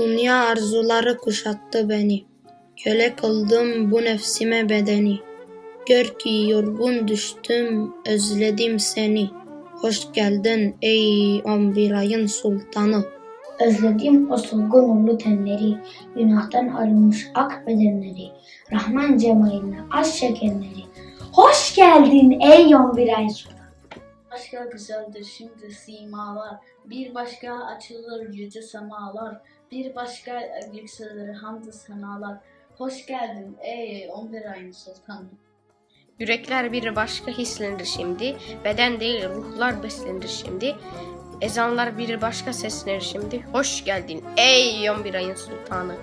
Dünya arzuları kuşattı beni. Köle kıldım bu nefsime bedeni. Gör ki yorgun düştüm, özledim seni. Hoş geldin ey on bir ayın sultanı. Özledim o solgun nurlu tenleri, günahtan arınmış ak bedenleri, Rahman cemaline aş şekerleri. Hoş geldin ey on bir ay sultan. Başka güzeldir şimdi simalar. Bir başka açılır yüce semalar. Bir başka yükselir hamdü senalar. Hoş geldin ey 11 ayın sultanı. Yürekler bir başka hislenir şimdi. Beden değil ruhlar beslenir şimdi. Ezanlar bir başka seslenir şimdi. Hoş geldin ey 11 ayın sultanı.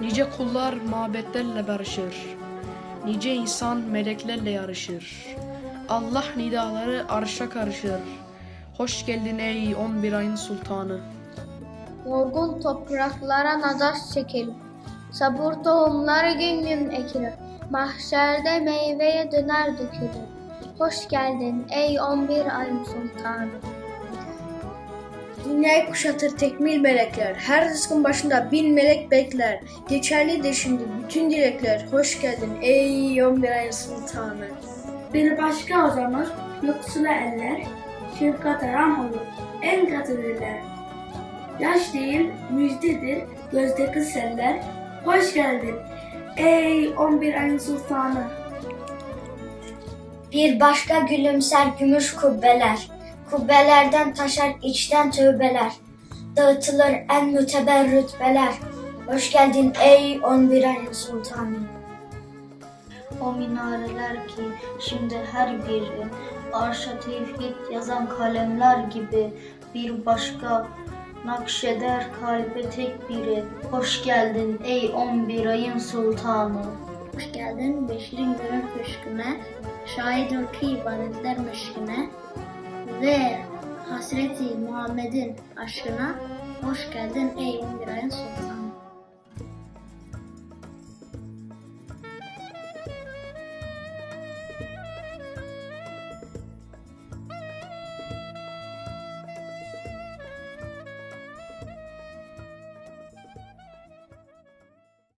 Nice kullar mabetlerle barışır. Nice insan meleklerle yarışır. Allah nidaları arşa karışır. Hoş geldin ey 11 ayın sultanı. Yorgun topraklara nazar çekelim. Sabır tohumları gün gün ekilir. Mahşerde meyveye döner dökülür. Hoş geldin ey 11 ayın sultanı. Dünyayı kuşatır tekmil melekler. Her rızkın başında bin melek bekler. Geçerlidir şimdi bütün dilekler. Hoş geldin ey 11 ayın sultanı. Bir başka uzanır, yoksula eller, şefkat aram olur, en katıdırlar. Yaş değil, müjdedir, gözdeki seller. Hoş geldin, ey 11 ayın sultanı. Bir başka gülümser gümüş kubbeler, kubbelerden taşar içten tövbeler. Dağıtılır en müteber rütbeler. Hoş geldin ey 11 ayın sultanı. O minareler ki şimdi her biri arşa tevhid yazan kalemler gibi bir başka nakşeder kalbe tek biri. Hoş geldin ey 11 ayın sultanı. Hoş geldin beşirin gönül köşküne, şahit ol ki ibadetler meşkine ve hasreti Muhammed'in aşkına hoş geldin ey 11 ayın sultanı.